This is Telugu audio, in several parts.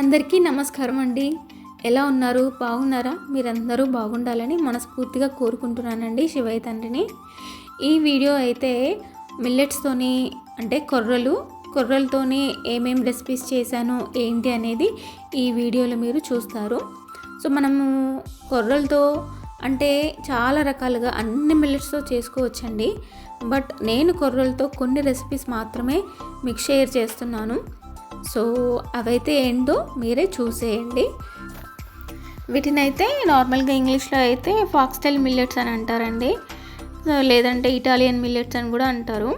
అందరికీ నమస్కారం అండి. ఎలా ఉన్నారు? బాగున్నారా? మీరందరూ బాగుండాలని మనస్ఫూర్తిగా కోరుకుంటున్నానండి శివయ్య తండ్రిని. ఈ వీడియో అయితే మిల్లెట్స్తోని అంటే కొర్రలు కొర్రలతోని ఏమేం రెసిపీస్ చేశాను ఏంటి అనేది ఈ వీడియోలో మీరు చూస్తారు. సో మనము కొర్రలతో అంటే చాలా రకాలుగా అన్ని మిల్లెట్స్తో చేసుకోవచ్చండి. బట్ నేను కొర్రలతో కొన్ని రెసిపీస్ మాత్రమే మీకు షేర్ చేస్తున్నాను. సో అవైతే ఏంటో మీరే చూసేయండి. వీటినైతే నార్మల్గా ఇంగ్లీష్లో అయితే ఫాక్స్టైల్ మిల్లెట్స్ అని అంటారండి. లేదంటే ఇటాలియన్ మిల్లెట్స్ అని కూడా అంటారు.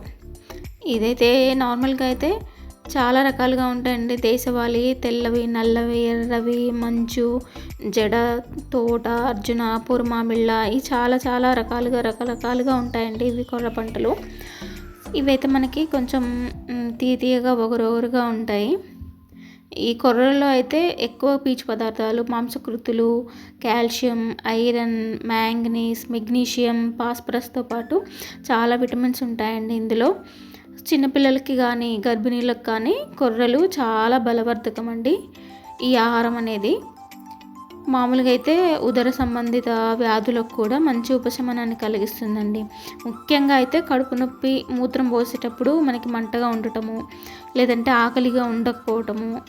ఇదైతే నార్మల్గా అయితే చాలా రకాలుగా ఉంటాయండి. దేశవాళి తెల్లవి నల్లవి ఎర్రవి మంచు జడ తోట అర్జున పురమామిళ్ళ ఇవి చాలా చాలా రకాలుగా రకరకాలుగా ఉంటాయండి ఇవి కొర్ర పంటలు. ఇవైతే మనకి కొంచెం తీతీయగా తీయగా ఒగరొగరుగా ఉంటాయి. ఈ కొర్రలో అయితే ఎక్కువ పీచు పదార్థాలు మాంసకృతులు కాల్షియం ఐరన్ మ్యాంగనీస్ మెగ్నీషియం పాస్పరస్తో పాటు చాలా విటమిన్స్ ఉంటాయండి ఇందులో. చిన్నపిల్లలకి కానీ గర్భిణీలకు కానీ కొర్రలు చాలా బలవర్ధకం అండి ఈ ఆహారం అనేది మామూలుగా అయితే ఉదర సంబంధిత వ్యాధులకు కూడా మంచి ఉపశమనాన్ని కలిగిస్తుందండి. ముఖ్యంగా అయితే కడుపు నొప్పి మూత్రం పోసేటప్పుడు మనకి మంటగా ఉండటము లేదంటే ఆకలిగా ఉండకపోవటము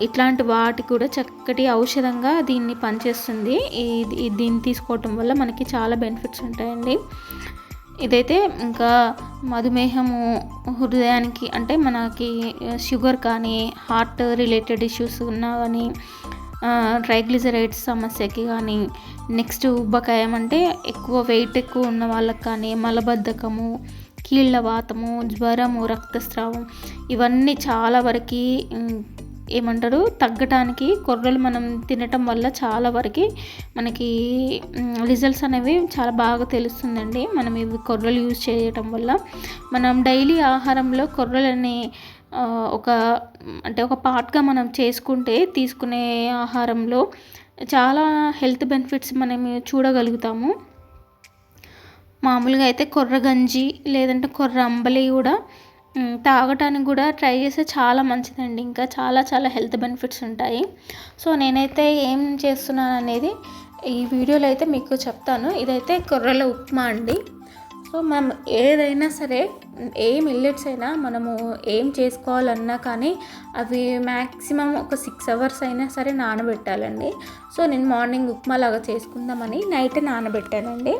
ఇట్లాంటి వాటి కూడా చక్కటి ఔషధంగా దీన్ని పనిచేస్తుంది. ఈ- దీన్ని తీసుకోవటం వల్ల మనకి చాలా బెనిఫిట్స్ ఉంటాయండి. ఇదైతే ఇంకా మధుమేహము హృదయానికి అంటే మనకి షుగర్ కానీ హార్ట్ రిలేటెడ్ ఇష్యూస్ ఉన్నా కానీ ట్రైగ్లిజరైడ్స్ సమస్యకి కానీ నెక్స్ట్ ఉబ్బకాయం అంటే ఎక్కువ వెయిట్ ఎక్కువ ఉన్న వాళ్ళకి కానీ మలబద్ధకము కీళ్ళ వాతము జ్వరము రక్తస్రావం ఇవన్నీ చాలా వరకు ఏమంటారు తగ్గటానికి కొర్రలు మనం తినటం వల్ల చాలా వరకు మనకి రిజల్ట్స్ అనేవి చాలా బాగా తెలుస్తుందండి. మనం ఇవి కొర్రలు యూజ్ చేయటం వల్ల. మనం డైలీ ఆహారంలో కొర్రలు అనే ఒక అంటే ఒక పార్ట్గా మనం చేసుకుంటే తీసుకునే ఆహారంలో చాలా హెల్త్ బెనిఫిట్స్ మనం చూడగలుగుతాము. మామూలుగా అయితే కొర్ర గంజి లేదంటే కొర్ర అంబలి కూడా తాగటానికి కూడా ట్రై చేస్తే చాలా మంచిదండి. ఇంకా చాలా చాలా హెల్త్ బెనిఫిట్స్ ఉంటాయి. సో నేనైతే ఏం చేస్తున్నాను అనేది ఈ వీడియోలో అయితే మీకు చెప్తాను. ఇదైతే కొర్రల ఉప్మా అండి. సో మనం ఏదైనా సరే ఏ మిల్లెట్స్ అయినా మనము ఏం చేసుకోవాలన్నా కానీ అవి మ్యాక్సిమం ఒక సిక్స్ అవర్స్ అయినా సరే నానబెట్టాలండి. సో నేను మార్నింగ్ ఉప్మా లాగా చేసుకుందామని నైట్ నానబెట్టానండి.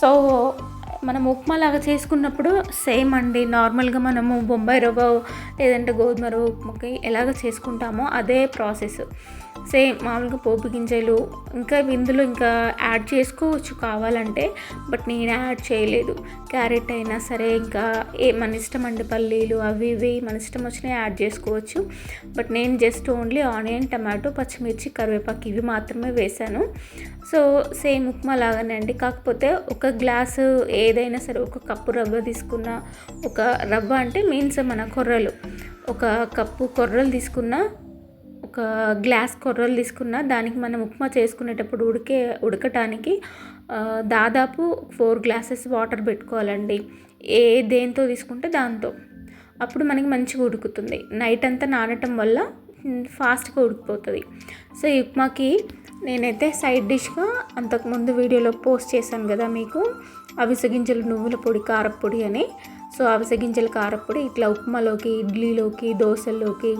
సో మనం ఉప్మా లాగా చేసుకున్నప్పుడు సేమ్ అండి నార్మల్గా మనము బొంబాయి రవ్వ లేదంటే గోధుమ రవ్వ ఉప్మాకి ఎలాగ చేసుకుంటామో అదే ప్రాసెస్. సేమ్ మామూలుగా పోపు గింజలు ఇంకా ఇందులో ఇంకా యాడ్ చేసుకోవచ్చు కావాలంటే బట్ నేను యాడ్ చేయలేదు. క్యారెట్ అయినా సరే ఇంకా ఏ మన ఇష్టం అండి పల్లీలు అవి ఇవి మన ఇష్టం వచ్చినా యాడ్ చేసుకోవచ్చు. బట్ నేను జస్ట్ ఓన్లీ ఆనియన్ టమాటో పచ్చిమిర్చి కరివేపాకు ఇవి మాత్రమే వేశాను. సో సేమ్ ఉప్మా లాగానే అండి. కాకపోతే ఒక గ్లాసు ఏదైనా సరే ఒక కప్పు రవ్వ తీసుకున్న ఒక రవ్వ అంటే మీన్స్ మన కొర్రలు. ఒక కప్పు కొర్రలు తీసుకున్న ఒక గ్లాస్ కొర్రలు తీసుకున్న దానికి మనం ఉప్మా చేసుకునేటప్పుడు ఉడికే ఉడకటానికి దాదాపు ఫోర్ గ్లాసెస్ వాటర్ పెట్టుకోవాలండి. ఏ దేంతో తీసుకుంటే దాంతో. అప్పుడు మనకి మంచిగా ఉడుకుతుంది. నైట్ అంతా నానటం వల్ల ఫాస్ట్గా ఉడికిపోతుంది. సో ఈ ఉప్మాకి నేనైతే సైడ్ డిష్గా అంతకుముందు వీడియోలో పోస్ట్ చేశాను కదా మీకు అవిసె గింజలు నువ్వుల పొడి కారపొడి అని. సో అవిసె గింజల ఇట్లా ఉప్మాలోకి ఇడ్లీలోకి దోశల్లోకి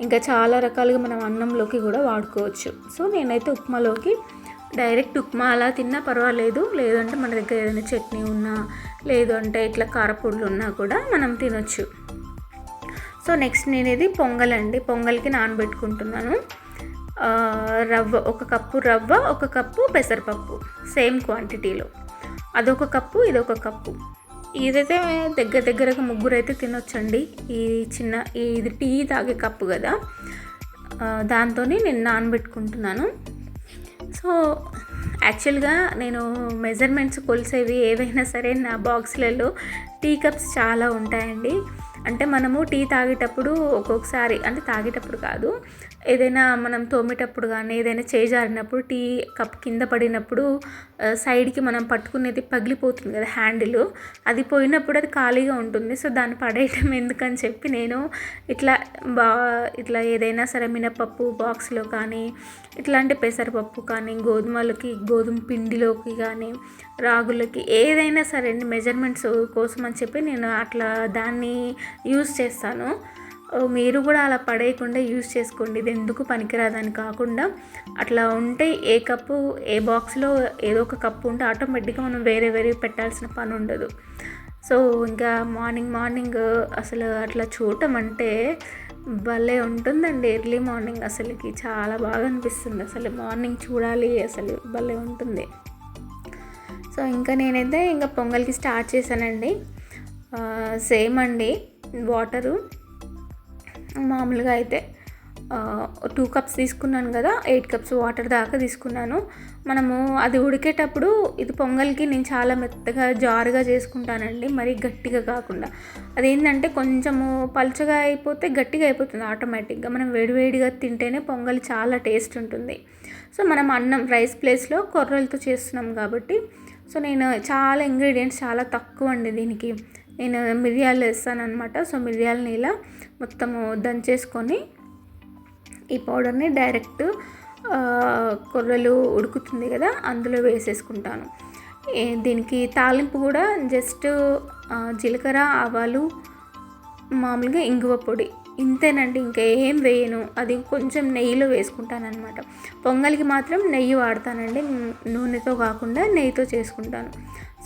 ఇంకా చాలా రకాలుగా మనం అన్నంలోకి కూడా వాడుకోవచ్చు. సో నేనైతే ఉప్మాలోకి డైరెక్ట్ ఉప్మా అలా తిన్నా పర్వాలేదు. లేదంటే మన దగ్గర ఏదైనా చట్నీ ఉన్నా లేదు అంటే ఇట్లా కారపొడులు ఉన్నా కూడా మనం తినొచ్చు. సో నెక్స్ట్ నేను ఇది పొంగల్ అండి పొంగల్కి నానబెట్టుకుంటున్నాను. రవ్వ ఒక కప్పు రవ్వ ఒక కప్పు పెసరపప్పు సేమ్ క్వాంటిటీలో. అదొక కప్పు ఇదొక కప్పు. ఇదైతే దగ్గర దగ్గరగా ముగ్గురు అయితే తినొచ్చండి. ఈ చిన్న ఈ- ఇది టీ తాగే కప్పు కదా. దాంతో నేను నానబెట్టుకుంటున్నాను. సో యాక్చువల్గా నేను మెజర్మెంట్స్ కొలిసేవి ఏవైనా సరే నా బాక్స్లలో టీ కప్స్ చాలా ఉంటాయండి. అంటే మనము టీ తాగేటప్పుడు ఒక్కొక్కసారి అంటే తాగేటప్పుడు కాదు ఏదైనా మనం తోమేటప్పుడు కానీ ఏదైనా చేయి జారినప్పుడు టీ కప్ కింద పడినప్పుడు సైడ్కి మనం పట్టుకునేది పగిలిపోతుంది కదా హ్యాండిల్. అది పోయినప్పుడు అది ఖాళీగా ఉంటుంది. సో దాన్ని పడేయటం ఎందుకని చెప్పి నేను ఇట్లా బా ఇట్లా ఏదైనా సరే మినపప్పు బాక్స్లో కానీ ఇట్లాంటి పెసరపప్పు కానీ గోధుమలకి గోధుమ పిండిలోకి కానీ రాగులకి ఏదైనా సరే అండి మెజర్మెంట్స్ కోసం అని చెప్పి నేను అట్లా దాన్ని యూస్ చేస్తాను. మీరు కూడా అలా పడేయకుండా యూజ్ చేసుకోండి. ఇది ఎందుకు పనికిరాదని కాకుండా అట్లా ఉంటే ఏ కప్పు ఏ బాక్స్లో ఏదో ఒక కప్పు ఉంటే ఆటోమేటిక్గా మనం వేరే వేరే పెట్టాల్సిన పని ఉండదు. సో ఇంకా మార్నింగ్ మార్నింగ్ అసలు అట్లా చూడటం అంటే భలే ఉంటుందండి. ఎర్లీ మార్నింగ్ అసలుకి చాలా బాగా అనిపిస్తుంది. అసలు మార్నింగ్ చూడాలి అసలు భలే ఉంటుంది. సో ఇంకా నేనైతే ఇంకా పొంగల్కి స్టార్ట్ చేశానండి. సేమ్ అండి. వాటరు. మామూలుగా అయితే టూ కప్స్ తీసుకున్నాను కదా ఎయిట్ కప్స్ వాటర్ దాకా తీసుకున్నాను. మనము అది ఉడికేటప్పుడు ఇది పొంగల్కి నేను చాలా మెత్తగా జారుగా చేసుకుంటానండి మరి గట్టిగా కాకుండా. అదేంటంటే కొంచెము పలుచగా అయిపోతే గట్టిగా అయిపోతుంది ఆటోమేటిక్గా. మనం వేడివేడిగా తింటేనే పొంగల్ చాలా టేస్ట్ ఉంటుంది. సో మనం అన్నం రైస్ ప్లేస్లో కొర్రలతో చేస్తున్నాం కాబట్టి సో నేను చాలా ఇంగ్రీడియంట్స్ చాలా తక్కువ అండి దీనికి. నేను మిరియాలు వేస్తాను అనమాట సో మిరియాలని ఇలా మొత్తము దంచేసుకొని ఈ పౌడర్ని డైరెక్ట్ కొర్రలు ఉడుకుతుంది కదా అందులో వేసేసుకుంటాను. దీనికి తాలింపు కూడా జస్ట్ జీలకర్ర ఆవాలు మామూలుగా ఇంగువ పొడి. ఇంతేనండి ఇంకా ఏం వేయను. అది కొంచెం నెయ్యిలో వేసుకుంటాను పొంగల్కి మాత్రం నెయ్యి వాడతానండి. నూనెతో కాకుండా నెయ్యితో చేసుకుంటాను.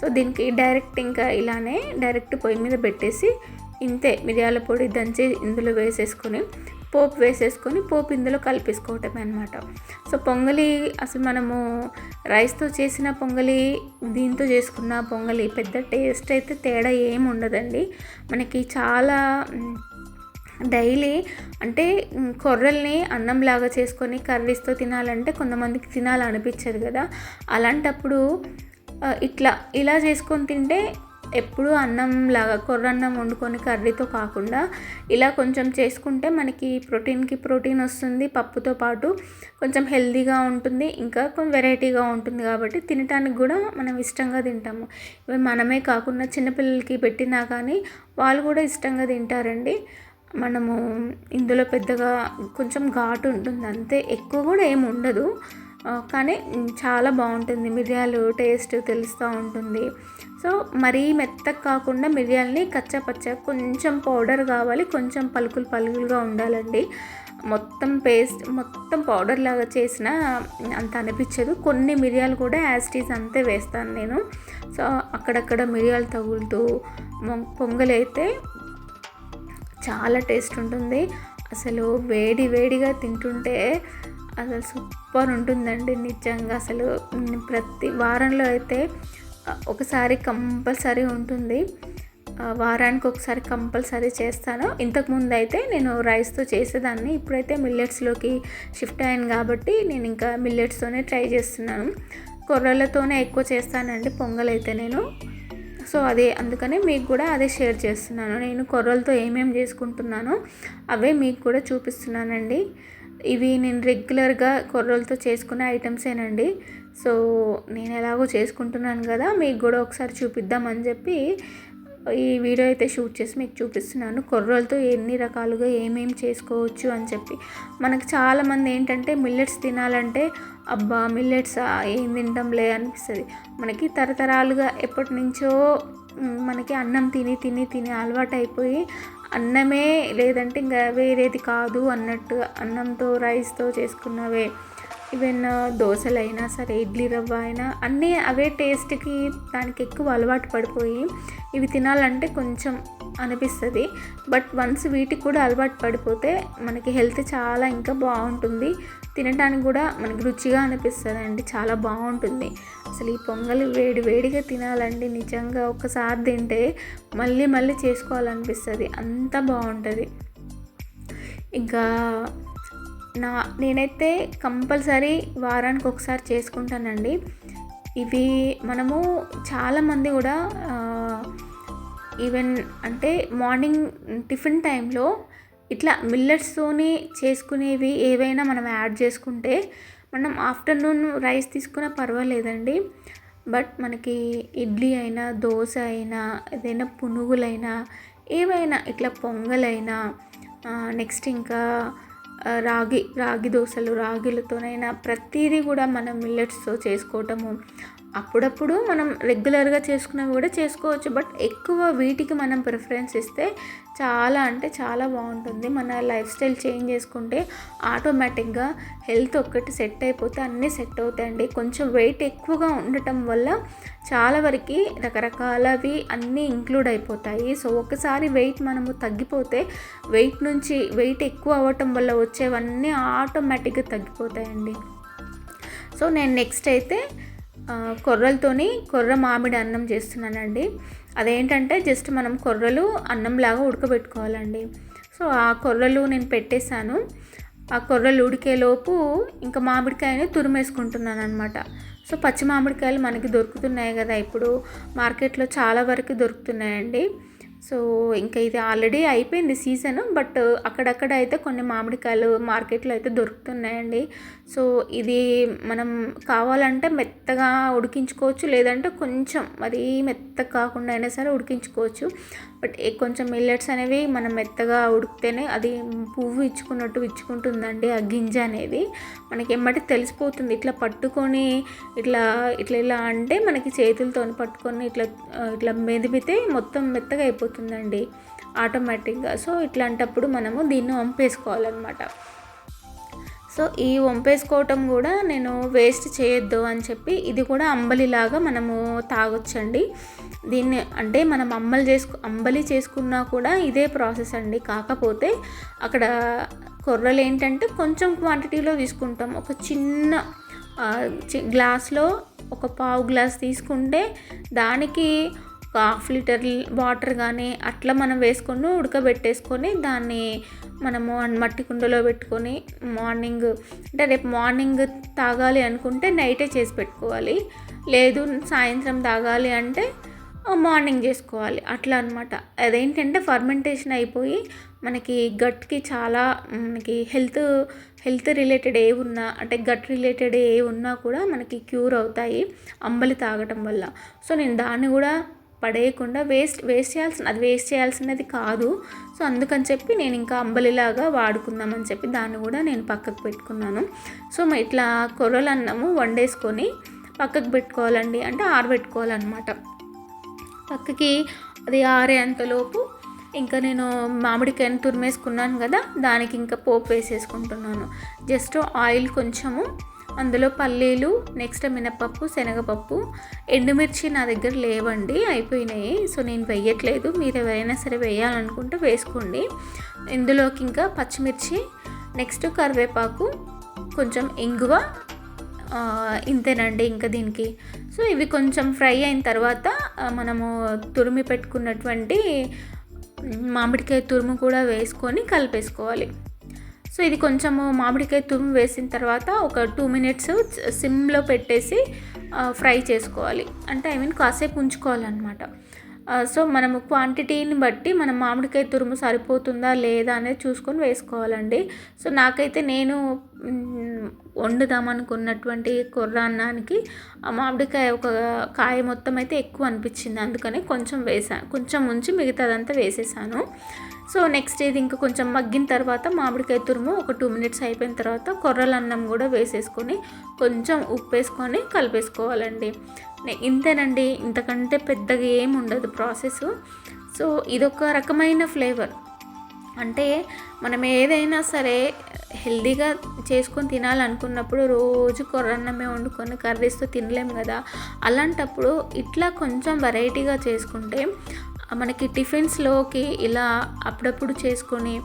సో దీనికి డైరెక్ట్ ఇంకా ఇలానే డైరెక్ట్ పొయ్యి మీద పెట్టేసి ఇంతే మిరియాల పొడి దంచి ఇందులో వేసేసుకొని పోపు వేసేసుకొని పోపు ఇందులో కలిపేసుకోవటమే అనమాట సో పొంగలి అసలు మనము రైస్తో చేసిన పొంగలి దీంతో చేసుకున్న పొంగలి పెద్ద టేస్ట్ అయితే తేడా ఏమి ఉండదండి. మనకి చాలా డైలీ అంటే కొర్రల్ని అన్నంలాగా చేసుకొని కర్రీస్తో తినాలంటే కొంతమందికి తినాలనిపించదు కదా. అలాంటప్పుడు ఇట్లా ఇలా చేసుకొని తింటే ఎప్పుడు అన్నం లాగా కొర్రన్నం వండుకొని కర్రీతో కాకుండా ఇలా కొంచెం చేసుకుంటే మనకి ప్రోటీన్కి ప్రోటీన్ వస్తుంది పప్పుతో పాటు కొంచెం హెల్తీగా ఉంటుంది ఇంకా కొంచెం వెరైటీగా ఉంటుంది కాబట్టి తినటానికి కూడా మనం ఇష్టంగా తింటాము. ఇవి మనమే కాకుండా చిన్నపిల్లలకి పెట్టినా కానీ వాళ్ళు కూడా ఇష్టంగా తింటారండి. మనము ఇందులో పెద్దగా కొంచెం ఘాటు ఉంటుంది అంతే. ఎక్కువ కూడా ఏమి ఉండదు. కానీ చాలా బాగుంటుంది. మిరియాలు టేస్ట్ తెలుస్తూ ఉంటుంది. సో మరీ మెత్తగా కాకుండా మిరియాలని కచ్చపచ్చ కొంచెం పౌడర్ కావాలి. కొంచెం పలుకులు పలుకులుగా ఉండాలండి. మొత్తం పేస్ట్ మొత్తం పౌడర్ లాగా చేసిన అంత అనిపించదు. కొన్ని మిరియాలు కూడా యాస్టీస్ అంతే వేస్తాను నేను. సో అక్కడక్కడ మిరియాలు తగులుతూ పొంగలైతే చాలా టేస్ట్ ఉంటుంది. అసలు వేడి వేడిగా తింటుంటే అసలు సూపర్ ఉంటుందండి నిజంగా అసలు ప్రతి వారంలో అయితే ఒకసారి కంపల్సరీ ఉంటుంది. వారానికి ఒకసారి కంపల్సరీ చేస్తాను. ఇంతకుముందు అయితే నేను రైస్తో చేసేదాన్ని. ఇప్పుడైతే మిల్లెట్స్లోకి షిఫ్ట్ అయ్యాను కాబట్టి నేను ఇంకా మిల్లెట్స్తోనే ట్రై చేస్తున్నాను. కొర్రలతోనే ఎక్కువ చేస్తానండి పొంగల్ అయితే నేను. సో అదే అందుకనే మీకు కూడా అదే షేర్ చేస్తున్నాను. నేను కొర్రలతో ఏమేమి చేసుకుంటున్నానో అవే మీకు కూడా చూపిస్తున్నానండి. ఇవి నేను రెగ్యులర్గా కొర్రలతో చేసుకునే ఐటమ్సేనండి. సో నేను ఎలాగో చేసుకుంటున్నాను కదా మీకు కూడా ఒకసారి చూపిద్దామని చెప్పి ఈ వీడియో అయితే షూట్ చేసి మీకు చూపిస్తున్నాను. కొర్రలతో ఎన్ని రకాలుగా ఏమేమి చేసుకోవచ్చు అని చెప్పి. మనకు చాలామంది ఏంటంటే మిల్లెట్స్ తినాలంటే అబ్బా మిల్లెట్స్ ఏం తింటాంలే అనిపిస్తుంది. మనకి తరతరాలుగా ఎప్పటి నుంచో మనకి అన్నం తిని తిని తిని అలవాటు అయిపోయి అన్నమే లేదంటే ఇంకా వేరేది కాదు అన్నట్టు అన్నంతో రైస్తో చేసుకున్నవే. ఈవెన్ uh, దోశలైనా సరే ఇడ్లీ రవ్వ అయినా అన్నీ అవే టేస్ట్కి దానికి ఎక్కువ అలవాటు పడిపోయి ఇవి తినాలంటే కొంచెం అనిపిస్తుంది. బట్ వన్స్ వీటికి కూడా అలవాటు పడిపోతే మనకి హెల్త్ చాలా ఇంకా బాగుంటుంది. తినడానికి కూడా మనకి రుచిగా అనిపిస్తుంది అండి చాలా బాగుంటుంది. అసలు ఈ పొంగల్ వేడి వేడిగా తినాలండి. నిజంగా ఒకసారి తింటే మళ్ళీ మళ్ళీ చేసుకోవాలనిపిస్తుంది. అంత బాగుంటుంది. ఇంకా నా నేనైతే కంపల్సరీ వారానికి ఒకసారి చేసుకుంటానండి. ఇవి మనము చాలామంది కూడా ఈవెన్ అంటే మార్నింగ్ టిఫిన్ టైంలో ఇట్లా మిల్లెట్స్తోని చేసుకునేవి ఏవైనా మనం యాడ్ చేసుకుంటే మనం ఆఫ్టర్నూన్ రైస్ తీసుకున్నా పర్వాలేదండి. బట్ మనకి ఇడ్లీ అయినా దోశ అయినా ఏదైనా పునుగులైనా ఏవైనా ఇట్లా పొంగలైనా నెక్స్ట్ ఇంకా రాగి రాగి దోశలు రాగిలతోనైనా ప్రతిదీ కూడా మనం మిల్లెట్స్తో చేసుకోవటము. అప్పుడప్పుడు మనం రెగ్యులర్గా చేసుకున్నవి కూడా చేసుకోవచ్చు బట్ ఎక్కువ వీటికి మనం ప్రిఫరెన్స్ ఇస్తే చాలా అంటే చాలా బాగుంటుంది. మన లైఫ్ స్టైల్ చేంజ్ చేసుకుంటే ఆటోమేటిక్గా హెల్త్ ఒక్కటి సెట్ అయిపోతే అన్నీ సెట్ అవుతాయండి. కొంచెం వెయిట్ ఎక్కువగా ఉండటం వల్ల చాలా వరకు రకరకాలవి అన్నీ ఇంక్లూడ్ అయిపోతాయి. సో ఒకసారి వెయిట్ మనము తగ్గిపోతే వెయిట్ నుంచి వెయిట్ ఎక్కువ అవ్వటం వల్ల వచ్చేవన్నీ ఆటోమేటిక్గా తగ్గిపోతాయండి. సో నేను నెక్స్ట్ అయితే కొర్రలతోని కొర్ర మామిడి అన్నం చేస్తున్నానండి. అదేంటంటే జస్ట్ మనం కొర్రలు అన్నంలాగా ఉడకబెట్టుకోవాలండి. సో ఆ కొర్రలు నేను పెట్టేశాను. ఆ కొర్రలు ఉడికేలోపు ఇంకా మామిడికాయని తురిమేసుకుంటున్నాను అనమాట సో పచ్చి మామిడికాయలు మనకి దొరుకుతున్నాయి కదా ఇప్పుడు. మార్కెట్లో చాలా వరకు దొరుకుతున్నాయండి. సో ఇంకా ఇది ఆల్రెడీ అయిపోయింది సీజన్ బట్ అక్కడక్కడ అయితే కొన్ని మామిడికాయలు మార్కెట్లో అయితే దొరుకుతున్నాయండి. సో ఇది మనం కావాలంటే మెత్తగా ఉడికించుకోవచ్చు లేదంటే కొంచెం మరీ మెత్తగా కాకుండా అయినా సరే ఉడికించుకోవచ్చు. బట్ కొంచెం మిల్లెట్స్ అనేవి మనం మెత్తగా ఉడికితేనే అది పువ్వు ఇచ్చుకున్నట్టు ఇచ్చుకుంటుందండి ఆ గింజ అనేది. మనకి ఎమ్మటి తెలిసిపోతుంది ఇట్లా పట్టుకొని ఇట్లా ఇట్లా ఇలా అంటే మనకి చేతులతో పట్టుకొని ఇట్లా ఇట్లా మెదిపితే మొత్తం మెత్తగా అయిపోతుంది. అయిపోతుందండి ఆటోమేటిక్గా. సో ఇట్లాంటప్పుడు మనము దీన్ని వంపేసుకోవాలన్నమాట. సో ఈ వంపేసుకోవటం కూడా నేను వేస్ట్ చేయొద్దు అని చెప్పి ఇది కూడా అంబలిలాగా మనము తాగొచ్చండి. దీన్ని అంటే మనం అంబలి చేసుకు అంబలి చేసుకున్నా కూడా ఇదే ప్రాసెస్ అండి. కాకపోతే అక్కడ కొర్రలు ఏంటంటే కొంచెం క్వాంటిటీలో తీసుకుంటాం. ఒక చిన్న చి- గ్లాస్లో ఒక పావు గ్లాస్ తీసుకుంటే దానికి ఒక హాఫ్ లీటర్ వాటర్ కానీ అట్లా మనం వేసుకొని ఉడకబెట్టేసుకొని దాన్ని మనము మట్టి కుండలో పెట్టుకొని మార్నింగ్ అంటే రేపు మార్నింగ్ తాగాలి అనుకుంటే నైటే చేసి పెట్టుకోవాలి. లేదు సాయంత్రం తాగాలి అంటే మార్నింగ్ చేసుకోవాలి. అట్లా అనమాట అదేంటంటే ఫర్మెంటేషన్ అయిపోయి మనకి గట్కి చాలా మనకి హెల్త్ హెల్త్ రిలేటెడ్ ఏ ఉన్నా అంటే గట్ రిలేటెడ్ ఏ ఉన్నా కూడా మనకి క్యూర్ అవుతాయి అంబలి తాగటం వల్ల. సో నేను దాన్ని కూడా పడేయకుండా వేస్ట్ వేస్ట్ చేయాల్సిన అది వేస్ట్ చేయాల్సినది కాదు. సో అందుకని చెప్పి నేను ఇంకా అంబలిలాగా వాడుకుందామని చెప్పి దాన్ని కూడా నేను పక్కకు పెట్టుకున్నాను. సో ఇట్లా కొర్రలు అన్నము వండేసుకొని పక్కకు పెట్టుకోవాలండి అంటే ఆరబెట్టుకోవాలన్నమాట. పక్కకి అది ఆరేంతలోపు ఇంకా నేను మామిడికాయను తురిమేసుకున్నాను కదా దానికి ఇంకా పోపు వేసేసుకుంటున్నాను. జస్ట్ ఆయిల్ కొంచెము అందులో పల్లీలు నెక్స్ట్ మినపప్పు శనగపప్పు. ఎండుమిర్చి నా దగ్గర లేవండి అయిపోయినాయి. సో నేను వేయట్లేదు. మీరు ఎవరైనా సరే వేయాలనుకుంటే వేసుకోండి. ఇందులోకి ఇంకా పచ్చిమిర్చి నెక్స్ట్ కరివేపాకు కొంచెం ఇంగువ ఇంతేనండి ఇంకా దీనికి. సో ఇవి కొంచెం ఫ్రై అయిన తర్వాత మనము తురిమి పెట్టుకున్నటువంటి మామిడికాయ తురుము కూడా వేసుకొని కలిపేసుకోవాలి. సో ఇది కొంచెము మామిడికాయ తురుము వేసిన తర్వాత ఒక టూ మినిట్స్ సిమ్లో పెట్టేసి ఫ్రై చేసుకోవాలి. అంటే ఐ మీన్ కాసేపు ఉంచుకోవాలన్నమాట. సో మనము క్వాంటిటీని బట్టి మనం మామిడికాయ తురుము సరిపోతుందా లేదా అనేది చూసుకొని వేసుకోవాలండి. సో నాకైతే నేను వండుదామనుకున్నటువంటి కొర్ర అన్నానికి ఆ మామిడికాయ ఒక కాయ మొత్తం అయితే ఎక్కువ అనిపించింది. అందుకని కొంచెం వేసాను కొంచెం ఉంచి మిగతాదంతా వేసేసాను. సో నెక్స్ట్ ఇది ఇంకా కొంచెం మగ్గిన తర్వాత మామిడికాయ తురుము ఒక టూ మినిట్స్ అయిపోయిన తర్వాత కొర్రల అన్నం కూడా వేసేసుకొని కొంచెం ఉప్పు వేసుకొని కలిపేసుకోవాలండి. ఇంతేనండి. ఇంతకంటే పెద్దగా ఏం ఉండదు ప్రాసెస్ సో ఇదొక రకమైన ఫ్లేవర్ అంటే మనం ఏదైనా సరే హెల్దీగా చేసుకొని తినాలనుకున్నప్పుడు రోజు కొర్రన్నమే వండుకొని కర్రీస్తో తినలేం కదా. అలాంటప్పుడు ఇట్లా కొంచెం వెరైటీగా చేసుకుంటే మనకి టిఫిన్స్లోకి ఇలా అప్పుడప్పుడు చేసుకొని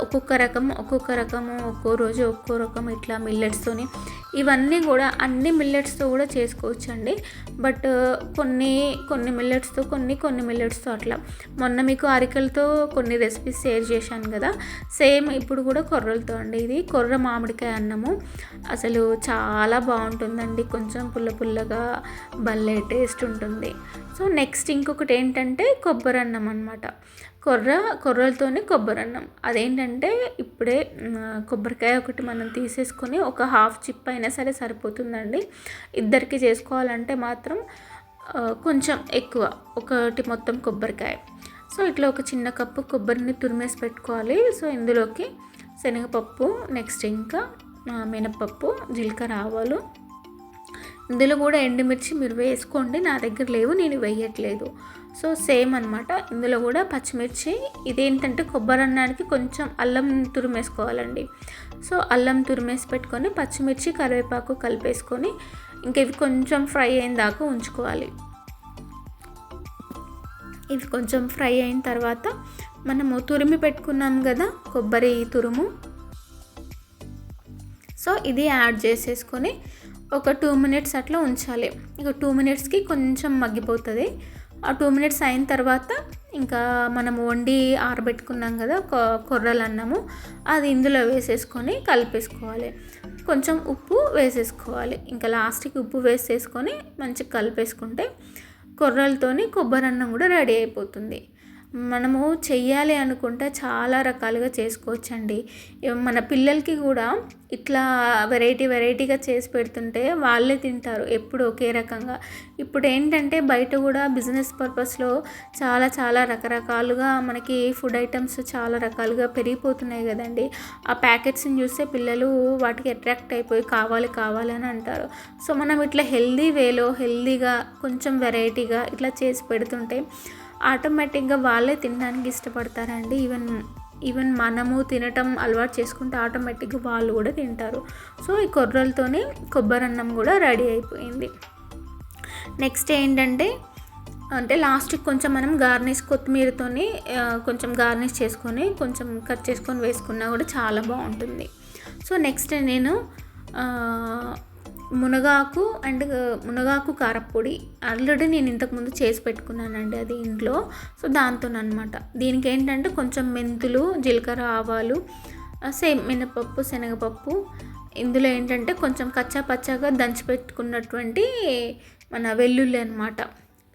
ఒక్కొక్క రకం ఒక్కొక్క రకము ఒక్కో రోజు ఒక్కో రకం ఇట్లా మిల్లెట్స్తోని ఇవన్నీ కూడా అన్ని మిల్లెట్స్తో కూడా చేసుకోవచ్చు అండి బట్ కొన్ని కొన్ని మిల్లెట్స్తో కొన్ని కొన్ని మిల్లెట్స్తో అట్లా. మొన్న మీకు అరికలతో కొన్ని రెసిపీస్ షేర్ చేశాను కదా. సేమ్ ఇప్పుడు కూడా కొర్రలతో అండి ఇది. కొర్ర మామిడికాయ అన్నము. అసలు చాలా బాగుంటుందండి. కొంచెం పుల్ల పుల్లగా భలే టేస్ట్ ఉంటుంది. సో నెక్స్ట్ ఇంకొకటి ఏంటంటే కొబ్బరి కొబ్బరి అన్నం అనమాట కొర్ర కొర్రలతోనే కొబ్బరి అన్నం అదేంటంటే ఇప్పుడే కొబ్బరికాయ ఒకటి మనం తీసేసుకొని ఒక హాఫ్ చిప్ అయినా సరే సరిపోతుందండి. ఇద్దరికి చేసుకోవాలంటే మాత్రం కొంచెం ఎక్కువ ఒకటి మొత్తం కొబ్బరికాయ. సో ఇట్లా ఒక చిన్న కప్పు కొబ్బరిని తురిమేసి పెట్టుకోవాలి. సో ఇందులోకి శనగపప్పు నెక్స్ట్ ఇంకా మినపప్పు జీలకర్ర ఆవాలు ఇందులో కూడా ఎండుమిర్చి మీరు వేసుకోండి. నా దగ్గర లేవు నేను వేయట్లేదు. సో సేమ్ అనమాట ఇందులో కూడా పచ్చిమిర్చి ఇదేంటంటే కొబ్బరి అన్నానికి కొంచెం అల్లం తురిమేసుకోవాలండి. సో అల్లం తురిమేసి పెట్టుకొని పచ్చిమిర్చి కరివేపాకు కలిపేసుకొని ఇంక ఇవి కొంచెం ఫ్రై అయిన దాకా ఉంచుకోవాలి. ఇవి కొంచెం ఫ్రై అయిన తర్వాత మనము తురిమి పెట్టుకున్నాం కదా కొబ్బరి తురుము. సో ఇది యాడ్ చేసేసుకొని ఒక టూ మినిట్స్ అట్లా ఉంచాలి. ఇక టూ మినిట్స్కి కొంచెం మగ్గిపోతుంది. ఆ టూ మినిట్స్ అయిన తర్వాత ఇంకా మనం వండి ఆరబెట్టుకున్నాం కదా ఒక కొర్రలు అన్నము అది ఇందులో వేసేసుకొని కలిపేసుకోవాలి. కొంచెం ఉప్పు వేసేసుకోవాలి. ఇంకా లాస్ట్కి ఉప్పు వేసేసుకొని మంచిగా కలిపేసుకుంటే కొర్రలతోని కొబ్బరి అన్నం కూడా రెడీ అయిపోతుంది. మనము చెయ్యాలి అనుకుంటే చాలా రకాలుగా చేసుకోవచ్చండి. మన పిల్లలకి కూడా ఇట్లా వెరైటీ వెరైటీగా చేసి పెడుతుంటే వాళ్ళే తింటారు ఎప్పుడు ఒకే రకంగా. ఇప్పుడు ఏంటంటే బయట కూడా బిజినెస్ పర్పస్లో చాలా చాలా రకరకాలుగా మనకి ఫుడ్ ఐటమ్స్ చాలా రకాలుగా పెరిగిపోతున్నాయి కదండి. ఆ ప్యాకెట్స్ని చూస్తే పిల్లలు వాటికి అట్రాక్ట్ అయిపోయి కావాలి కావాలి అని అంటారు. సో మనం ఇట్లా హెల్దీ వేలో హెల్దీగా కొంచెం వెరైటీగా ఇట్లా చేసి పెడుతుంటే ఆటోమేటిక్గా వాళ్ళే తినడానికి ఇష్టపడతారండి. ఈవెన్ ఈవెన్ మనము తినటం అలవాటు చేసుకుంటే ఆటోమేటిక్గా వాళ్ళు కూడా తింటారు. సో ఈ కొర్రలతోనే కొబ్బరి అన్నం కూడా రెడీ అయిపోయింది. నెక్స్ట్ ఏంటంటే అంటే లాస్ట్కి కొంచెం మనం గార్నిష్ కొత్తిమీరతోని కొంచెం గార్నిష్ చేసుకొని కొంచెం కట్ చేసుకొని వేసుకున్నా కూడా చాలా బాగుంటుంది. సో నెక్స్ట్ నేను మునగాకు అండ్ మునగాకు కారపొడి ఆల్రెడీ నేను ఇంతకుముందు చేసి పెట్టుకున్నానండి అది ఇంట్లో. సో దాంతో అనమాట దీనికి ఏంటంటే కొంచెం మెంతులు జీలకర్ర ఆవాలు సేమ్ మినపప్పు శనగపప్పు. ఇందులో ఏంటంటే కొంచెం కచ్చా పచ్చాగా దంచి పెట్టుకున్నటువంటి మన వెల్లుల్లి అనమాట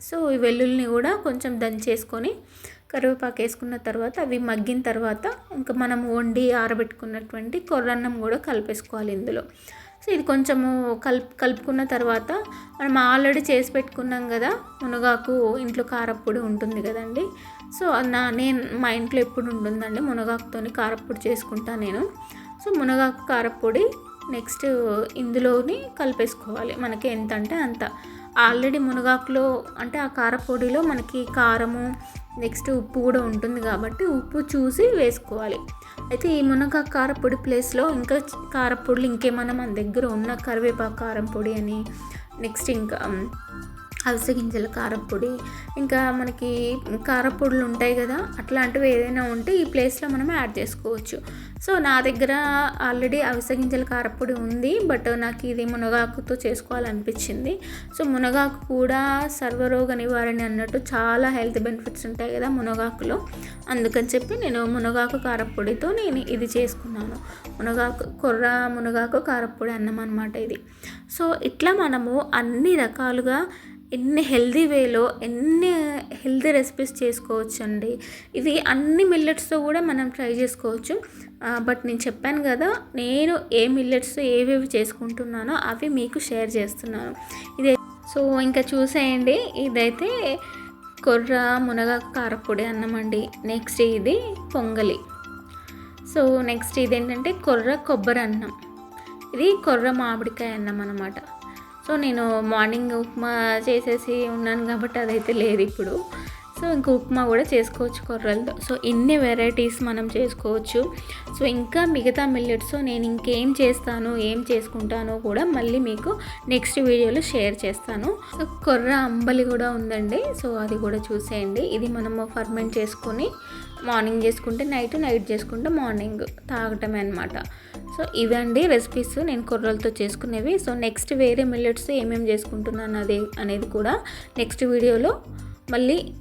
సో ఈ వెల్లుల్లిని కూడా కొంచెం దంచేసుకొని కరివేపాకు వేసుకున్న తర్వాత అవి మగ్గిన తర్వాత ఇంకా మనం వండి ఆరబెట్టుకున్నటువంటి కొర్రన్నం కూడా కలిపేసుకోవాలి ఇందులో. సో ఇది కొంచెము కలుపు కలుపుకున్న తర్వాత మనం ఆల్రెడీ చేసి పెట్టుకున్నాం కదా మునగాకు ఇంట్లో కారప్పొడి ఉంటుంది కదండి. సో నా నేను మా ఇంట్లో ఎప్పుడు ఉంటుందండి మునగాకుతోని కారప్పొడి చేసుకుంటాను నేను. సో మునగాకు కారప్పొడి నెక్స్ట్ ఇందులోని కలిపేసుకోవాలి. మనకి ఎంత అంటే అంత. ఆల్రెడీ మునగాకులో అంటే ఆ కారపొడిలో మనకి కారము నెక్స్ట్ ఉప్పు కూడా ఉంటుంది కాబట్టి ఉప్పు చూసి వేసుకోవాలి. అయితే ఈ మునగ కారపొడి ప్లేస్లో ఇంకా కారపొడులు ఇంకేమైనా మన దగ్గర ఉన్న కరివేపాకు కారం పొడి అని నెక్స్ట్ ఇంకా అవిసె గింజల కారపొడి ఇంకా మనకి కారపొడులు ఉంటాయి కదా అట్లాంటివి ఏదైనా ఉంటే ఈ ప్లేస్లో మనం యాడ్ చేసుకోవచ్చు. సో నా దగ్గర ఆల్రెడీ అవిసె గింజల కారపొడి ఉంది బట్ నాకు ఇది మునగాకుతో చేసుకోవాలనిపించింది. సో మునగాకు కూడా సర్వరోగ నివారణ అన్నట్టు చాలా హెల్త్ బెనిఫిట్స్ ఉంటాయి కదా మునగాకులో. అందుకని చెప్పి నేను మునగాకు కారపొడితో నేను ఇది చేసుకున్నాను. మునగాకు కొర్ర మునగాకు కారప్పొడి అన్నం అనమాట ఇది. సో ఇట్లా మనము అన్ని రకాలుగా ఎన్ని హెల్దీ వేలో ఎన్ని హెల్దీ రెసిపీస్ చేసుకోవచ్చు అండి ఇవి అన్ని మిల్లెట్స్తో కూడా మనం ట్రై చేసుకోవచ్చు. బట్ నేను చెప్పాను కదా నేను ఏ మిల్లెట్స్ ఏవేవి చేసుకుంటున్నానో అవి మీకు షేర్ చేస్తున్నాను. ఇదే సో ఇంకా చూసేయండి. ఇదైతే కొర్ర మునగ కారపొడి అన్నం అండి నెక్స్ట్ ఇది పొంగలి. సో నెక్స్ట్ ఇదేంటంటే కొర్ర కొబ్బరి అన్నం. ఇది కొర్ర మామిడికాయ అన్నం అనమాట సో నేను మార్నింగ్ ఉప్మా చేసేసి ఉన్నాను కాబట్టి అదైతే లేదు ఇప్పుడు. సో ఇంకా ఉప్మా కూడా చేసుకోవచ్చు కొర్రలతో సో ఇన్ని వెరైటీస్ మనం చేసుకోవచ్చు. సో ఇంకా మిగతా మిల్లెట్స్ నేను ఇంకేం చేస్తాను ఏం చేసుకుంటానో కూడా మళ్ళీ మీకు నెక్స్ట్ వీడియోలో షేర్ చేస్తాను. సో కొర్ర అంబలి కూడా ఉందండి. సో అది కూడా చూసేయండి. ఇది మనము ఫర్మెంట్ చేసుకొని మార్నింగ్ చేసుకుంటే నైట్ నైట్ చేసుకుంటే మార్నింగ్ తాగటమే అనమాట సో ఇవండి రెసిపీస్ నేను కుర్రలతో చేసుకునేవి. సో నెక్స్ట్ వేరే మిల్లెట్స్ ఏమేమి చేసుకుంటున్నాను అదే అనేది కూడా నెక్స్ట్ వీడియోలో మళ్ళీ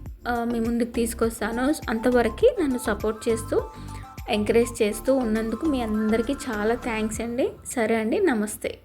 మీ ముందుకు తీసుకొస్తాను. అంతవరకు నన్ను సపోర్ట్ చేస్తూ ఎంకరేజ్ చేస్తూ ఉన్నందుకు మీ అందరికీ చాలా థ్యాంక్స్ అండి. సరే అండి నమస్తే.